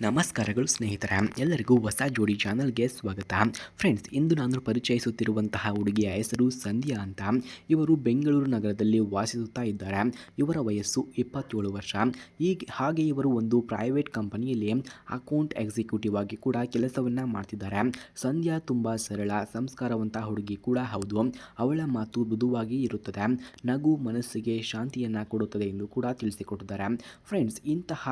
ನಮಸ್ಕಾರಗಳು ಸ್ನೇಹಿತರ, ಎಲ್ಲರಿಗೂ ಹೊಸ ಜೋಡಿ ಚಾನಲ್ಗೆ ಸ್ವಾಗತ. ಫ್ರೆಂಡ್ಸ್ ಇಂದು ನಾನು ಪರಿಚಯಿಸುತ್ತಿರುವಂತಹ ಹುಡುಗಿಯ ಹೆಸರು ಸಂಧ್ಯಾ ಅಂತ. ಇವರು ಬೆಂಗಳೂರು ನಗರದಲ್ಲಿ ವಾಸಿಸುತ್ತಾ ಇದ್ದಾರೆ. ಇವರ ವಯಸ್ಸು ಇಪ್ಪತ್ತೇಳು ವರ್ಷ. ಈ ಹಾಗೆ ಇವರು ಒಂದು ಪ್ರೈವೇಟ್ ಕಂಪನಿಯಲ್ಲಿ ಅಕೌಂಟ್ ಎಕ್ಸಿಕ್ಯೂಟಿವ್ ಆಗಿ ಕೂಡ ಕೆಲಸವನ್ನು ಮಾಡ್ತಿದ್ದಾರೆ. ಸಂಧ್ಯಾ ತುಂಬ ಸರಳ, ಸಂಸ್ಕಾರವಂತ ಹುಡುಗಿ ಕೂಡ ಹೌದು. ಅವಳ ಮಾತು ಮೃದುವಾಗಿ ಇರುತ್ತದೆ. ನಗು ಮನಸ್ಸಿಗೆ ಶಾಂತಿಯನ್ನು ಕೊಡುತ್ತದೆ ಎಂದು ಕೂಡ ತಿಳಿಸಿಕೊಟ್ಟಿದ್ದಾರೆ. ಫ್ರೆಂಡ್ಸ್ ಇಂತಹ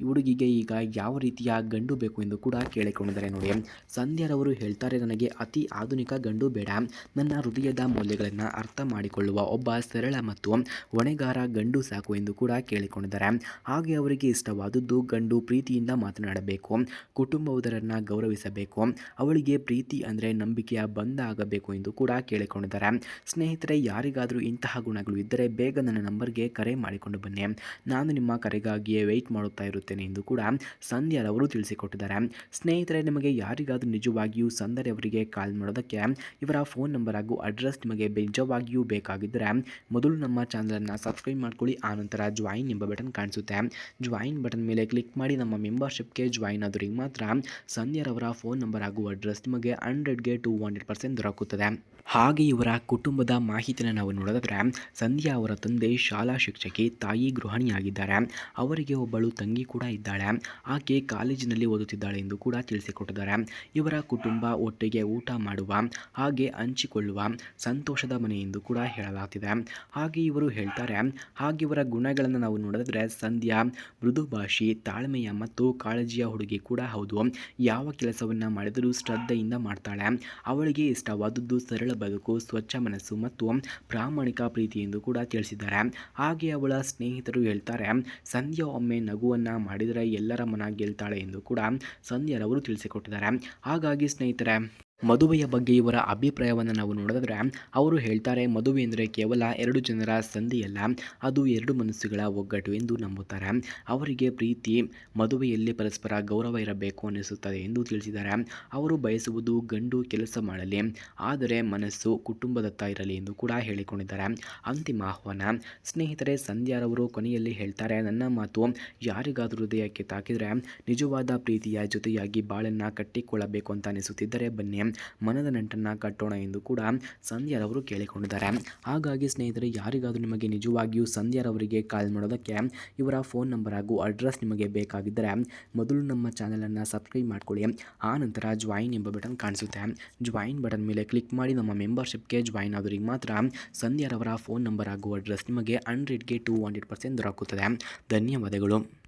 ಈ ಹುಡುಗಿಗೆ ಈಗ ಯಾವ ರೀತಿಯ ಗಂಡು ಬೇಕು ಎಂದು ಕೂಡ ಕೇಳಿಕೊಂಡಿದ್ದಾರೆ ನೋಡಿ. ಸಂಧ್ಯಾರವರು ಹೇಳ್ತಾರೆ, ನನಗೆ ಅತಿ ಆಧುನಿಕ ಗಂಡು ಬೇಡ. ನನ್ನ ಹೃದಯದ ಮೌಲ್ಯಗಳನ್ನು ಅರ್ಥ ಮಾಡಿಕೊಳ್ಳುವ ಒಬ್ಬ ಸರಳ ಮತ್ತು ಹೊಣೆಗಾರ ಗಂಡು ಸಾಕು ಎಂದು ಕೂಡ ಕೇಳಿಕೊಂಡಿದ್ದಾರೆ. ಹಾಗೆ ಅವರಿಗೆ ಇಷ್ಟವಾದದ್ದು ಗಂಡು ಪ್ರೀತಿಯಿಂದ ಮಾತನಾಡಬೇಕು ಕುಟುಂಬದವರನ್ನು ಗೌರವಿಸಬೇಕು. ಅವಳಿಗೆ ಪ್ರೀತಿ ಅಂದರೆ ನಂಬಿಕೆಯ ಬಂಧ ಆಗಬೇಕು ಎಂದು ಕೂಡ ಕೇಳಿಕೊಂಡಿದ್ದಾರೆ. ಸ್ನೇಹಿತರೆ, ಯಾರಿಗಾದರೂ ಇಂತಹ ಗುಣಗಳು ಇದ್ದರೆ ಬೇಗ ನನ್ನ ನಂಬರ್ಗೆ ಕರೆ ಮಾಡಿಕೊಂಡು ಬನ್ನಿ. ನಾನು ನಿಮ್ಮ ಕರೆಗಾಗಿಯೇ ವೆಯ್ಟ್ ಮಾಡುತ್ತಾ ಇರುತ್ತೇನೆ. ಎಂದು ಕೂಡ ಸಂಧ್ಯಾ ಸಂಧ್ಯಾರವರು ತಿಳಿಸಿಕೊಟ್ಟಿದ್ದಾರೆ. ಸ್ನೇಹಿತರೆ, ನಿಮಗೆ ಯಾರಿಗಾದರೂ ನಿಜವಾಗಿಯೂ ಸಂದರೆ ಅವರಿಗೆ ಕಾಲ್ ಮಾಡೋದಕ್ಕೆ ಇವರ ಫೋನ್ ನಂಬರ್ ಹಾಗೂ ಅಡ್ರೆಸ್ ನಿಮಗೆ ನಿಜವಾಗಿಯೂ ಬೇಕಾಗಿದ್ದರೆ ಮೊದಲು ನಮ್ಮ ಚಾನಲನ್ನು ಸಬ್ಸ್ಕ್ರೈಬ್ ಮಾಡ್ಕೊಳ್ಳಿ ಆನಂತರ ಜಾಯಿನ್ ಎಂಬ ಬಟನ್ ಕಾಣಿಸುತ್ತೆ. ಜಾಯಿನ್ ಬಟನ್ ಮೇಲೆ ಕ್ಲಿಕ್ ಮಾಡಿ ನಮ್ಮ ಮೆಂಬರ್ಶಿಪ್ಗೆ ಜಾಯಿನ್ ಆದ್ರಿಗೆ ಮಾತ್ರ ಸಂಧ್ಯಾರವರ ಫೋನ್ ನಂಬರ್ ಹಾಗೂ ಅಡ್ರೆಸ್ ನಿಮಗೆ ಹಂಡ್ರೆಡ್ಗೆ ಟು ಹಂಡ್ರೆಡ್ ಪರ್ಸೆಂಟ್ ದೊರಕುತ್ತದೆ. ಹಾಗೆ ಇವರ ಕುಟುಂಬದ ಮಾಹಿತಿನ ನಾವು ನೋಡೋದಾದ್ರೆ, ಸಂಧ್ಯಾ ಅವರ ತಂದೆ ಶಾಲಾ ಶಿಕ್ಷಕಿ ತಾಯಿ ಗೃಹಿಣಿಯಾಗಿದ್ದಾರೆ. ಅವರಿಗೆ ಒಬ್ಬಳು ತಂಗಿ ಇದ್ದಾಳೆ. ಆಕೆ ಕಾಲೇಜಿನಲ್ಲಿ ಓದುತ್ತಿದ್ದಾಳೆ ಎಂದು ಕೂಡ ತಿಳಿಸಿಕೊಟ್ಟಿದ್ದಾರೆ. ಇವರ ಕುಟುಂಬ ಒಟ್ಟಿಗೆ ಊಟ ಮಾಡುವ, ಹಾಗೆ ಹಂಚಿಕೊಳ್ಳುವ ಸಂತೋಷದ ಮನೆ ಎಂದು ಕೂಡ ಹೇಳಲಾಗ್ತಿದೆ. ಹಾಗೆ ಇವರು ಹೇಳ್ತಾರೆ, ಹಾಗೆ ಇವರ ಗುಣಗಳನ್ನು ನಾವು ನೋಡಿದ್ರೆ ಸಂಧ್ಯಾ ಮೃದು ಭಾಷಿ ತಾಳ್ಮೆಯ ಮತ್ತು ಕಾಳಜಿಯ ಹುಡುಗಿ ಕೂಡ ಹೌದು. ಯಾವ ಕೆಲಸವನ್ನು ಮಾಡಿದರೂ ಶ್ರದ್ಧೆಯಿಂದ ಮಾಡ್ತಾಳೆ. ಅವಳಿಗೆ ಇಷ್ಟವಾದದ್ದು ಸರಳ ಬದುಕು, ಸ್ವಚ್ಛ ಮನಸ್ಸು ಮತ್ತು ಪ್ರಾಮಾಣಿಕ ಪ್ರೀತಿ ಎಂದು ಕೂಡ ತಿಳಿಸಿದ್ದಾರೆ. ಹಾಗೆ ಅವಳ ಸ್ನೇಹಿತರು ಹೇಳ್ತಾರೆ, ಸಂಧ್ಯಾ ಒಮ್ಮೆ ನಗುವನ್ನು ಮಾಡಿದರೆ ಎಲ್ಲರ ಮನ ಗೆಲ್ತಾಳೆ ಎಂದು ಕೂಡ ಸಂಧ್ಯಾರವರು ತಿಳಿಸಿಕೊಟ್ಟಿದ್ದಾರೆ. ಹಾಗಾಗಿ ಸ್ನೇಹಿತರೆ ಮದುವೆಯ ಬಗ್ಗೆ ಇವರ ಅಭಿಪ್ರಾಯವನ್ನು ನಾವು ನೋಡಿದ್ರೆ ಅವರು ಹೇಳ್ತಾರೆ, ಮದುವೆ ಅಂದರೆ ಕೇವಲ ಎರಡು ಜನರ ಸಂಧಿಯಲ್ಲ, ಅದು ಎರಡು ಮನಸ್ಸುಗಳ ಒಗ್ಗಟ್ಟು ಎಂದು ನಂಬುತ್ತಾರೆ. ಅವರಿಗೆ ಪ್ರೀತಿ, ಮದುವೆಯಲ್ಲಿ ಪರಸ್ಪರ ಗೌರವ ಇರಬೇಕು ಅನ್ನಿಸುತ್ತದೆ ಎಂದು ತಿಳಿಸಿದ್ದಾರೆ. ಅವರು ಬಯಸುವುದು ಗಂಡು ಕೆಲಸ ಮಾಡಲಿ, ಆದರೆ ಮನಸ್ಸು ಕುಟುಂಬದತ್ತ ಇರಲಿ ಎಂದು ಕೂಡ ಹೇಳಿಕೊಂಡಿದ್ದಾರೆ. ಅಂತಿಮ ಆಹ್ವಾನ, ಸ್ನೇಹಿತರೆ, ಸಂಧ್ಯಾರವರು ಕೊನೆಯಲ್ಲಿ ಹೇಳ್ತಾರೆ, ನನ್ನ ಮಾತು ಯಾರಿಗಾದರೂ ಹೃದಯಕ್ಕೆ ತಾಕಿದರೆ ನಿಜವಾದ ಪ್ರೀತಿಯ ಜೊತೆಯಾಗಿ ಬಾಳನ್ನು ಕಟ್ಟಿಕೊಳ್ಳಬೇಕು ಅಂತ ಅನಿಸುತ್ತಿದ್ದರೆ ಬನ್ನಿ. ಮನದ ನಂಟನ್ನು ಕಟ್ಟೋಣ ಎಂದು ಕೂಡ ಸಂಧ್ಯಾರವರು ಕೇಳಿಕೊಂಡಿದ್ದಾರೆ. ಹಾಗಾಗಿ ಸ್ನೇಹಿತರೆ, ಯಾರಿಗಾದರೂ ನಿಮಗೆ ನಿಜವಾಗಿಯೂ ಸಂಧ್ಯಾರವರಿಗೆ ಕಾಲ್ ಮಾಡೋದಕ್ಕೆ ಇವರ ಫೋನ್ ನಂಬರ್ ಹಾಗೂ ಅಡ್ರೆಸ್ ನಿಮಗೆ ಬೇಕಾಗಿದ್ದರೆ ಮೊದಲು ನಮ್ಮ ಚಾನಲನ್ನು ಸಬ್ಸ್ಕ್ರೈಬ್ ಮಾಡ್ಕೊಳ್ಳಿ. ಆ ನಂತರ ಜಾಯಿನ್ ಎಂಬ ಬಟನ್ ಕಾಣಿಸುತ್ತೆ. ಜಾಯಿನ್ ಬಟನ್ ಮೇಲೆ ಕ್ಲಿಕ್ ಮಾಡಿ ನಮ್ಮ ಮೆಂಬರ್ಶಿಪ್ಗೆ ಜಾಯಿನ್ ಆದವರಿಗೆ ಮಾತ್ರ ಸಂಧ್ಯಾರವರ ಫೋನ್ ನಂಬರ್ ಹಾಗೂ ಅಡ್ರೆಸ್ ನಿಮಗೆ ಹಂಡ್ರೆಡ್ಗೆ ಟು ಹಂಡ್ರೆಡ್ ಪರ್ಸೆಂಟ್ ದೊರಕುತ್ತದೆ. ಧನ್ಯವಾದಗಳು.